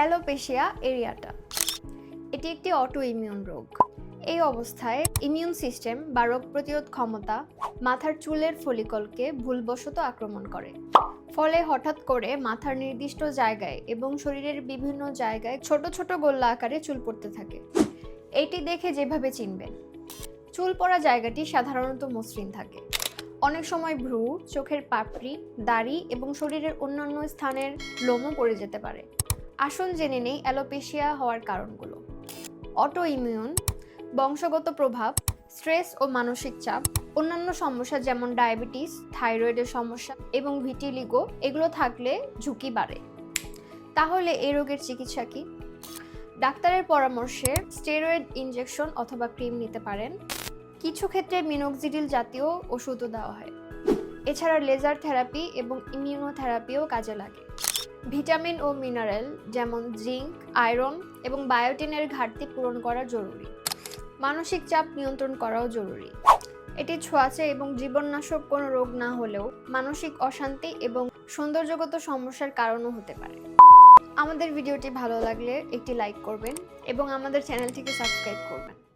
Alopecia এরিয়াটা। এটি একটি অটো ইমিউন রোগ। এই অবস্থায় ইমিউন সিস্টেম বা রোগ প্রতিরোধ ক্ষমতা মাথার চুলের ফলিকলকে ভুলবশত আক্রমণ করে। ফলে হঠাৎ করে মাথার নির্দিষ্ট জায়গায় এবং শরীরের বিভিন্ন জায়গায় ছোট ছোট গোল্লা আকারে চুল পড়তে থাকে। এটি দেখে যেভাবে চিনবেন, চুল পড়া জায়গাটি সাধারণত মসৃণ থাকে। অনেক সময় ভ্রু, চোখের পাপড়ি, দাড়ি এবং শরীরের অন্যান্য স্থানের লোমও পড়ে যেতে পারে। আসুন জেনে নেই অ্যালোপেশিয়া হওয়ার কারণগুলো। অটো ইমিউন বংশগত প্রভাব, স্ট্রেস ও মানসিক চাপ, অন্যান্য সমস্যা যেমন ডায়াবেটিস, থাইরয়েডের সমস্যা এবং ভিটিলিগো, এগুলো থাকলে ঝুঁকি বাড়ে। তাহলে এই রোগের চিকিৎসা কি? ডাক্তারের পরামর্শে স্টেরয়েড ইনজেকশন অথবা ক্রিম নিতে পারেন। কিছু ক্ষেত্রে মিনোক্সিডিল জাতীয় ওষুধও দেওয়া হয়। এছাড়া লেজার থেরাপি এবং ইমিউনোথেরাপিও কাজে লাগে। ভিটামিন ও মিনারেল, যেমন জিঙ্ক, আয়রন এবং বায়োটিনের ঘাটতি পূরণ করা জরুরি। মানসিক চাপ নিয়ন্ত্রণ করাও জরুরি। এটি ছোঁয়াচে এবং জীবননাশক কোনো রোগ না হলেও মানসিক অশান্তি এবং সৌন্দর্যগত সমস্যার কারণও হতে পারে। আমাদের ভিডিওটি ভালো লাগলে একটি লাইক করবেন এবং আমাদের চ্যানেলটিকে সাবস্ক্রাইব করবেন।